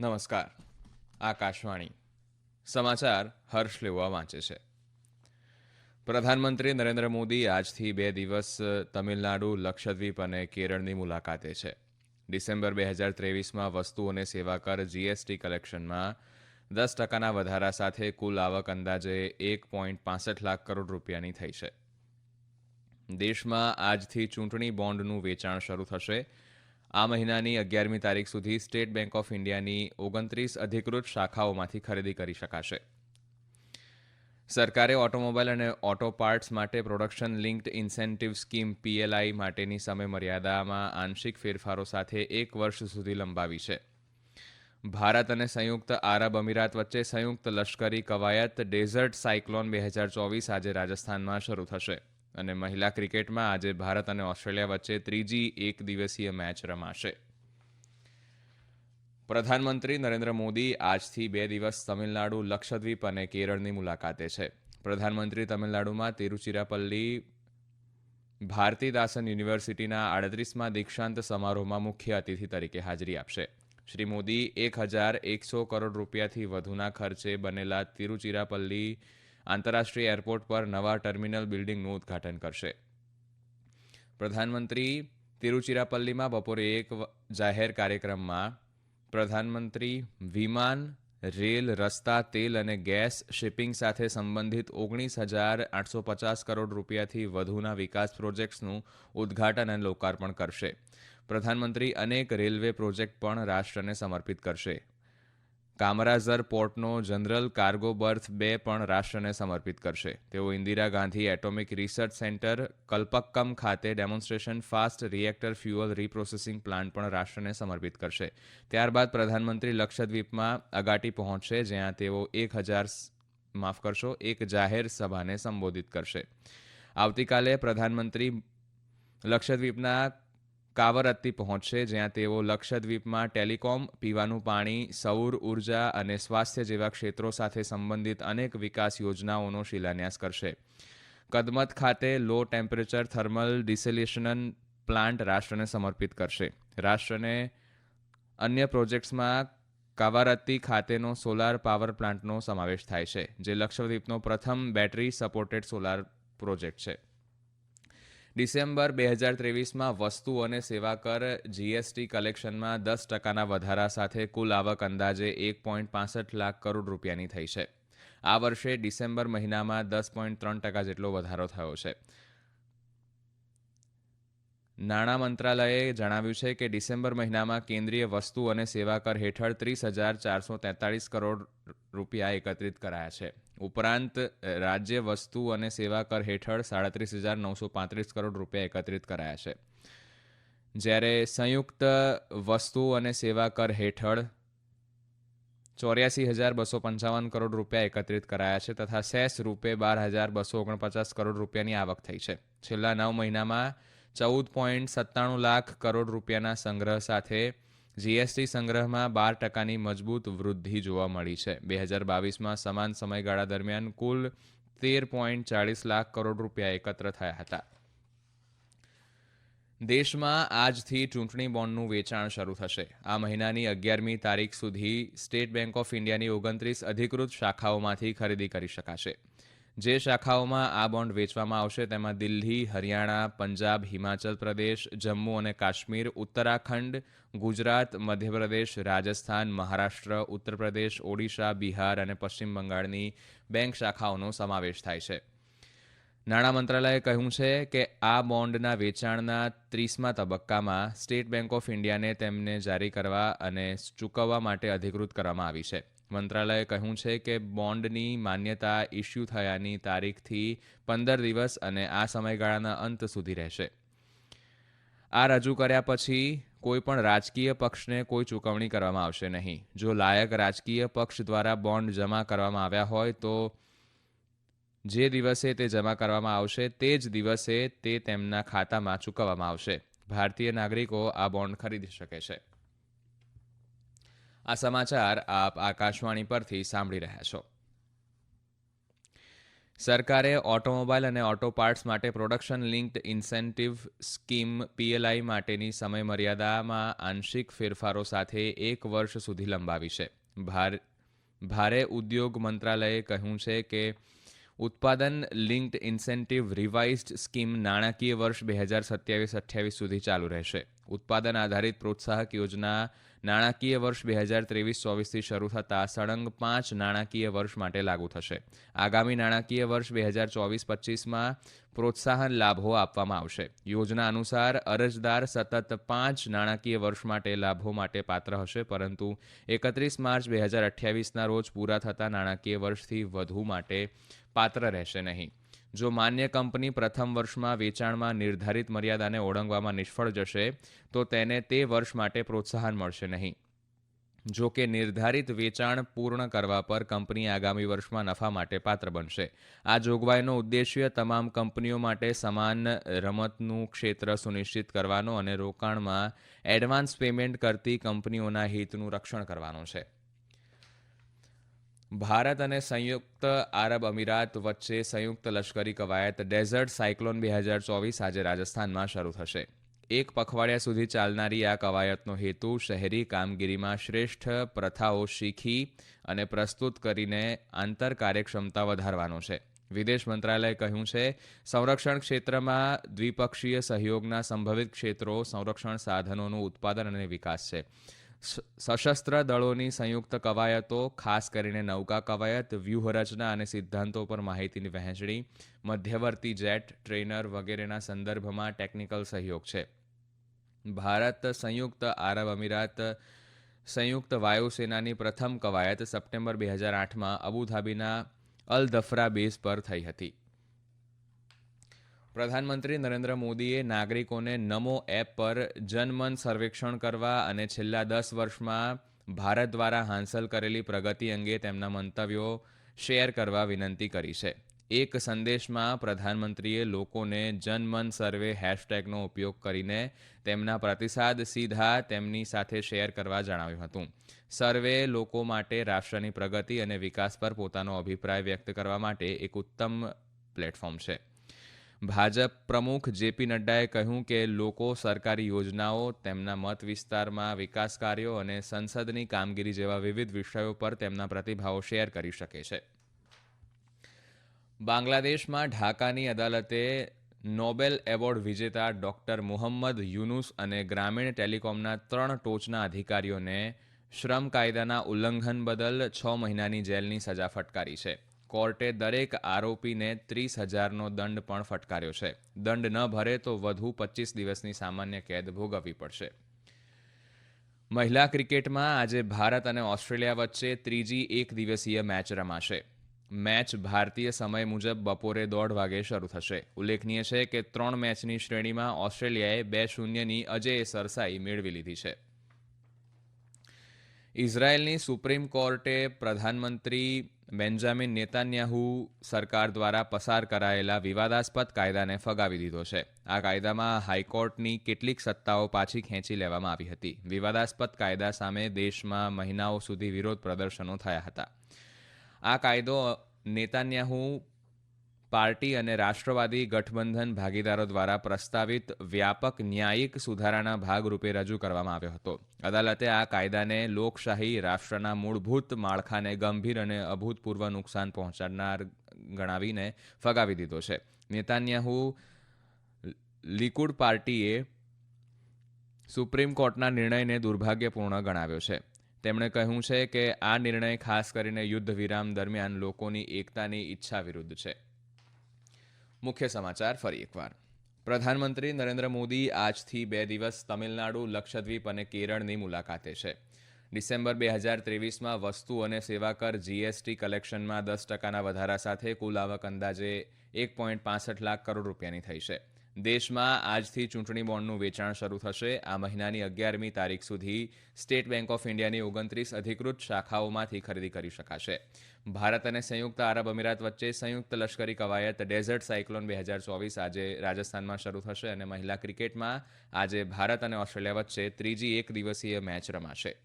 નમસ્કાર. આકાશવાણી. સમાચાર હર્ષ લેવા વાંચે છે. પ્રધાનમંત્રી નરેન્દ્ર મોદી આજથી બે દિવસ તમિલનાડુ, લક્ષદ્વીપ અને કેરળની મુલાકાતે છે. ડિસેમ્બર બે હજાર ત્રેવીસમાં વસ્તુ અને સેવા કર જીએસટી કલેક્શનમાં દસ ટકાના વધારા સાથે કુલ આવક અંદાજે એક પોઈન્ટ પાસઠ લાખ કરોડ રૂપિયાની થઈ છે. દેશમાં આજથી ચૂંટણી બોન્ડનું વેચાણ શરૂ થશે. આ મહિનાની અગિયારમી તારીખ સુધી સ્ટેટ બેંક ઓફ ઇન્ડિયાની ઓગણત્રીસ અધિકૃત શાખાઓમાંથી ખરીદી કરી શકાશે. સરકારે ઓટોમોબાઈલ અને ઓટો પાર્ટ્સ માટે production linked incentive scheme PLI માટેની સમયમર્યાદામાં આંશિક ફેરફારો સાથે એક વર્ષ સુધી લંબાવી છે. ભારત અને સંયુક્ત આરબ અમીરાત વચ્ચે સંયુક્ત લશ્કરી કવાયત ડેઝર્ટ સાયક્લોન બે હજાર ચોવીસ આજે રાજસ્થાનમાં શરૂ થશે. અને મહિલા ક્રિકેટમાં આજે ભારત અને ઓસ્ટ્રેલિયા વચ્ચે ત્રીજી એક દિવસીય મેચ રમાશે. પ્રધાનમંત્રી નરેન્દ્ર મોદી આજથી બે દિવસ તમિલનાડુ, લક્ષદ્વીપ અને કેરળની મુલાકાતે છે. પ્રધાનમંત્રી તમિલનાડુમાં તિરુચિરાપલ્લી ભારતીદાસન યુનિવર્સિટીના આડત્રીસમાં દીક્ષાંત સમારોહમાં મુખ્ય અતિથિ તરીકે હાજરી આપશે. શ્રી મોદી એક હજાર એકસો કરોડ રૂપિયાથી વધુના ખર્ચે બનેલા તિરુચિરાપલ્લી આંતરરાષ્ટ્રીય એરપોર્ટ પર નવા ટર્મિનલ બિલ્ડિંગનું ઉદ્ઘાટન કરશે. પ્રધાનમંત્રી તિરુચિરાપલ્લીમાં બપોરે એક જાહેર કાર્યક્રમમાં પ્રધાનમંત્રી વિમાન, રેલ, રસ્તા, તેલ અને ગેસ શિપિંગ સાથે સંબંધિત ઓગણીસ હજાર આઠસો પચાસ કરોડ રૂપિયાથી વધુના વિકાસ પ્રોજેક્ટ્સનું ઉદ્ઘાટન અને લોકાર્પણ કરશે. પ્રધાનમંત્રી અનેક રેલવે પ્રોજેક્ટ પણ રાષ્ટ્રને સમર્પિત કરશે. કામરાઝર પોર્ટનો જનરલ કાર્ગો બર્થ બે પણ રાષ્ટ્રને સમર્પિત કરશે. તેઓ Indira Gandhi atomic research centre, Kalpakkam ખાતે demonstration fast reactor fuel reprocessing plant પણ રાષ્ટ્રને સમર્પિત કરશે. ત્યારબાદ પ્રધાનમંત્રી લક્ષદ્વીપમાં અગાટી પહોંચશે, જ્યાં તેઓ એક હજાર માફ કરશો, એક જાહેર સભાને સંબોધિત કરશે. આવતીકાલે પ્રધાનમંત્રી લક્ષદ્વીપના કાવરત્તી પહોંચશે, જ્યાં તેઓ લક્ષદ્વીપમાં ટેલિકોમ, પીવાનું પાણી, સૌર ઊર્જા અને સ્વાસ્થ્ય જેવા ક્ષેત્રો સાથે સંબંધિત અનેક વિકાસ યોજનાઓનો શિલાન્યાસ કરશે. કદમત ખાતે low temperature thermal desalination plant રાષ્ટ્રને સમર્પિત કરશે. રાષ્ટ્રને અન્ય પ્રોજેક્ટ્સમાં કાવારત્તી ખાતેનો સોલાર પાવર પ્લાન્ટનો સમાવેશ થાય છે, જે લક્ષદ્વીપનો પ્રથમ બેટરી સપોર્ટેડ સોલાર પ્રોજેક્ટ છે. ડિસેમ્બર બે હજાર ત્રેવીસમાં વસ્તુ અને સેવા કર જીએસટી કલેક્શનમાં દસ ટકાના વધારા સાથે કુલ આવક અંદાજે એક પોઈન્ટ પાસઠ લાખ કરોડ રૂપિયાની થઈ છે. આ વર્ષે ડિસેમ્બર મહિનામાં દસ પોઈન્ટ ત્રણ ટકા જેટલો વધારો થયો છે. નાણાં મંત્રાલયે જણાવ્યું છે કે ડિસેમ્બર મહિનામાં કેન્દ્રીય વસ્તુ અને સેવા કર હેઠળ ત્રીસ હજાર ચારસો તેતાળીસ કરોડ રૂપિયા એકત્રિત કરાયા છે. ઉપરાંત રાજ્ય વસ્તુ અને સેવા કર હેઠળ સાડત્રીસ હજાર નવસો પાંત્રીસ કરોડ રૂપિયા એકત્રિત કરાયા છે. જ્યારે સંયુક્ત વસ્તુ અને સેવા કર હેઠળ ચોર્યાસી હજાર બસો પંચાવન કરોડ રૂપિયા એકત્રિત કરાયા છે તથા સેસ રૂપે બાર હજાર બસો ઓગણપચાસ કરોડ રૂપિયાની આવક થઈ છે. છેલ્લા નવ મહિનામાં ચૌદ પોઈન્ટ સત્તાણું લાખ કરોડ રૂપિયાના સંગ્રહ સાથે જીએસટી સંગ્રહમાં બાર ટકાની મજબૂત વૃદ્ધિ જોવા મળી છે. બે હજાર બાવીસમાં સમાન સમયગાળા દરમિયાન કુલ તેર પોઈન્ટ ચાળીસ લાખ કરોડ રૂપિયા એકત્ર થયા હતા. દેશમાં આજથી ચૂંટણી બોન્ડનું વેચાણ શરૂ થશે. આ મહિનાની અગિયારમી તારીખ સુધી સ્ટેટ બેંક ઓફ ઇન્ડિયાની ઓગણત્રીસ અધિકૃત શાખાઓમાંથી ખરીદી કરી શકાશે. જે શાખાઓમાં આ બોન્ડ વેચવામાં આવશે તેમાં દિલ્હી, હરિયાણા, પંજાબ, હિમાચલ પ્રદેશ, જમ્મુ અને કાશ્મીર, ઉત્તરાખંડ, ગુજરાત, મધ્યપ્રદેશ, રાજસ્થાન, મહારાષ્ટ્ર ઉત્તર પ્રદેશ ઓડિશા, બિહાર અને પશ્ચિમ બંગાળની બેંક શાખાઓનો સમાવેશ થાય છે. નાણાં મંત્રાલયે કહ્યું છે કે આ બોન્ડના વેચાણના ત્રીસમા તબક્કામાં સ્ટેટ બેંક ઓફ ઇન્ડિયાને તેમને જારી કરવા અને ચૂકવવા માટે અધિકૃત કરવામાં આવી છે. મંત્રાલયે કહ્યું છે કે બોન્ડની માન્યતા ઇસ્યુ થયાની તારીખથી પંદર દિવસ અને આ સમયગાળાના અંત સુધી રહેશે. આ રજૂ કર્યા પછી કોઈપણ રાજકીય પક્ષને કોઈ ચૂકવણી કરવામાં આવશે નહીં. જો લાયક રાજકીય પક્ષ દ્વારા બોન્ડ જમા કરવામાં આવ્યા હોય તો જે દિવસે તે જમા કરવામાં આવશે તે જ દિવસે તે તેમના ખાતામાં ચૂકવવામાં આવશે. ભારતીય નાગરિકો આ બોન્ડ ખરીદી શકે છે. આ સમાચાર આપ આકાશવાણી પરથી સાંભળી રહ્યા છો. સરકારે ઓટોમોબાઈલ અને ઓટો પાર્ટ્સ માટે production linked incentive scheme PLI માટેની સમયમર્યાદામાં આંશિક ફેરફારો સાથે એક વર્ષ સુધી લંબાવી છે. ભારે ઉદ્યોગ મંત્રાલયે કહ્યું છે કે ઉત્પાદન લિંક્ડ ઇન્સેન્ટિવ રિવાઇઝડ સ્કીમ નાણાકીય વર્ષ બે હજાર સત્યાવીસ અઠ્યાવીસ સુધી ચાલુ રહેશે. ઉત્પાદન આધારિત પ્રોત્સાહક યોજના નાણાકીય વર્ષ બે હજાર ત્રેવીસ ચોવીસથી શરૂ થતાં સળંગ પાંચ નાણાકીય વર્ષ માટે લાગુ થશે. આગામી નાણાકીય વર્ષ બે હજાર ચોવીસ પચીસમાં પ્રોત્સાહન લાભો આપવામાં આવશે. યોજના અનુસાર અરજદાર સતત પાંચ નાણાકીય વર્ષ માટે લાભો માટે પાત્ર હશે, પરંતુ એકત્રીસ માર્ચ બે હજાર અઠ્યાવીસના રોજ પૂરા થતા નાણાકીય વર્ષથી વધુ માટે પાત્ર રહેશે નહીં. જો માન્ય કંપની પ્રથમ વર્ષમાં વેચાણમાં નિર્ધારિત મર્યાદાને ઓળંગવામાં નિષ્ફળ જશે, તો તેને તે વર્ષ માટે પ્રોત્સાહન મળશે નહીં. જો કે નિર્ધારિત વેચાણ પૂર્ણ કરવા પર કંપની આગામી વર્ષમાં નફા માટે પાત્ર બનશે. આ જોગવાઈનો ઉદ્દેશ્ય તમામ કંપનીઓ માટે સમાન રમતનું ક્ષેત્ર સુનિશ્ચિત કરવાનો અને રોકાણમાં એડવાન્સ પેમેન્ટ કરતી કંપનીઓના હિતનું રક્ષણ કરવાનો છે. ભારત અને સંયુક્ત આરબ અમીરાત વચ્ચે સંયુક્ત લશ્કરી કવાયત ડેઝર્ટ સાયક્લોન બે હજાર ચોવીસ આજે રાજસ્થાનમાં શરૂ થશે. એક પખવાડિયા સુધી ચાલનારી આ કવાયતનો હેતુ શહેરી કામગીરીમાં શ્રેષ્ઠ પ્રથાઓ શીખી અને પ્રસ્તુત કરીને આંતર કાર્યક્ષમતા વધારવાનો છે. વિદેશ મંત્રાલયે કહ્યું છે, સંરક્ષણ ક્ષેત્રમાં દ્વિપક્ષીય સહયોગના સંભવિત ક્ષેત્રો સંરક્ષણ સાધનોનું ઉત્પાદન અને વિકાસ છે. સશસ્ત્ર દળોની સંયુક્ત કવાયતો, ખાસ કરીને નૌકા કવાયત, વ્યૂહરચના અને સિદ્ધાંતો પર માહિતીની વહેંચણી, મધ્યવર્તી જેટ, ટ્રેનર વગેરેના સંદર્ભમાં ટેકનિકલ સહયોગ છે. ભારત સંયુક્ત આરબ અમીરાત સંયુક્ત વાયુસેનાની પ્રથમ કવાયત સપ્ટેમ્બર બે હજાર આઠમાં અબુધાબીના અલ દફરા બેઝ પર થઈ હતી. પ્રધાનમંત્રી નરેન્દ્ર મોદીએ નાગરિકોને નમો એપ પર જનમન સર્વેક્ષણ કરવા અને છેલ્લા દસ વર્ષમાં ભારત દ્વારા હાંસલ કરેલી પ્રગતિ અંગે તેમના મંતવ્યો શેર કરવા વિનંતી કરી છે. એક સંદેશમાં પ્રધાનમંત્રીએ લોકોને જનમન સર્વે હેશટેગનો ઉપયોગ કરીને તેમના પ્રતિસાદ સીધા તેમની સાથે શેર કરવા જણાવ્યું હતું. સર્વે લોકો માટે રાષ્ટ્રની પ્રગતિ અને વિકાસ પર પોતાનો અભિપ્રાય વ્યક્ત કરવા માટે એક ઉત્તમ પ્લેટફોર્મ છે. ભાજપ પ્રમુખ જેપી નડ્ડાએ કહ્યું કે લોકો સરકારી યોજનાઓ, તેમના મત વિસ્તારમાં વિકાસ કાર્યો અને સંસદની કામગીરી જેવા વિવિધ વિષયો પર તેમના પ્રતિભાવો શેર કરી શકે છે. બાંગ્લાદેશમાં ઢાકાની અદાલતે નોબેલ એવોર્ડ વિજેતા ડોક્ટર મુહમ્મદ યુનુસ અને ગ્રામીણ ટેલિકોમના ત્રણ ટોચના અધિકારીઓને શ્રમ કાયદાના ઉલ્લંઘન બદલ છ મહિનાની જેલની સજા ફટકારી છે. કોર્ટે દરેક આરોપીને ત્રીસ હજારનો દંડ પણ ફટકાર્યો છે. દંડ ન ભરે તો વધુ પચીસ દિવસની સામાન્ય કેદ ભોગવવી પડશે. મહિલા ક્રિકેટમાં આજે ભારત અને ઓસ્ટ્રેલિયા વચ્ચે ત્રીજી એક દિવસીય મેચ રમાશે. મેચ ભારતીય સમય મુજબ બપોરે દોઢ વાગે શરૂ થશે. ઉલ્લેખનીય છે કે ત્રણ મેચની શ્રેણીમાં ઓસ્ટ્રેલિયાએ બે શૂન્યની અજેય સરસાઈ મેળવી લીધી છે. ઇઝરાયેલની સુપ્રીમ કોર્ટે પ્રધાનમંત્રી બેન્જામિન નેતાન્યાહુ સરકાર દ્વારા પસાર કરાયેલા વિવાદાસ્પદ કાયદાને ફગાવી દીધો છે. આ કાયદામાં હાઈકોર્ટની કેટલીક સત્તાઓ પાછી ખેંચી લેવામાં આવી હતી. વિવાદાસ્પદ કાયદા સામે દેશમાં મહિનાઓ સુધી વિરોધ પ્રદર્શનો થયા હતા. આ કાયદો નેતાન્યાહુ પાર્ટી અને રાષ્ટ્રવાદી ગઠબંધન ભાગીદારો દ્વારા પ્રસ્તાવિત વ્યાપક ન્યાયિક સુધારાના ભાગરૂપે રજૂ કરવામાં આવ્યો હતો. અદાલતે આ કાયદાને લોકશાહી રાષ્ટ્રના મૂળભૂત માળખાને ગંભીર અને અભૂતપૂર્વ નુકસાન પહોંચાડનાર ગણાવીને ફગાવી દીધો છે. નેતાન્યાહુ લિકુડ પાર્ટીએ સુપ્રીમ કોર્ટના નિર્ણયને દુર્ભાગ્યપૂર્ણ ગણાવ્યો છે. તેમણે કહ્યું છે કે આ નિર્ણય ખાસ કરીને યુદ્ધ વિરામ દરમિયાન લોકોની એકતાની ઈચ્છા વિરુદ્ધ છે. મુખ્ય સમાચાર ફરી એકવાર. પ્રધાનમંત્રી નરેન્દ્ર મોદી આજથી બે દિવસ તમિલનાડુ, લક્ષદ્વીપ અને કેરળની મુલાકાતે છે. ડિસેમ્બર બે હજાર ત્રેવીસમાં વસ્તુ અને સેવા કર જીએસટી કલેક્શનમાં દસ ટકાના વધારા સાથે કુલ આવક અંદાજે એક પોઈન્ટ પાસઠ લાખ કરોડ રૂપિયાની થઈ છે. દેશમાં આજથી ચૂંટણી બોન્ડનું વેચાણ શરૂ થશે. આ મહિનાની અગિયારમી તારીખ સુધી સ્ટેટ બેંક ઓફ ઇન્ડિયાની ઓગણત્રીસ અધિકૃત શાખાઓમાંથી ખરીદી કરી શકાશે. ભારત અને સંયુક્ત આરબ અમીરાત વચ્ચે સંયુક્ત લશ્કરી કવાયત ડેઝર્ટ સાયક્લોન બે હજાર ચોવીસ આજે રાજસ્થાનમાં શરૂ થશે અને મહિલા ક્રિકેટમાં આજે ભારત અને ઓસ્ટ્રેલિયા વચ્ચે ત્રીજી એક દિવસીય મેચ રમાશે.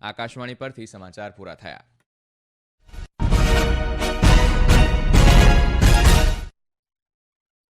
આકાશવાણી પરથી સમાચાર પૂરા થયા.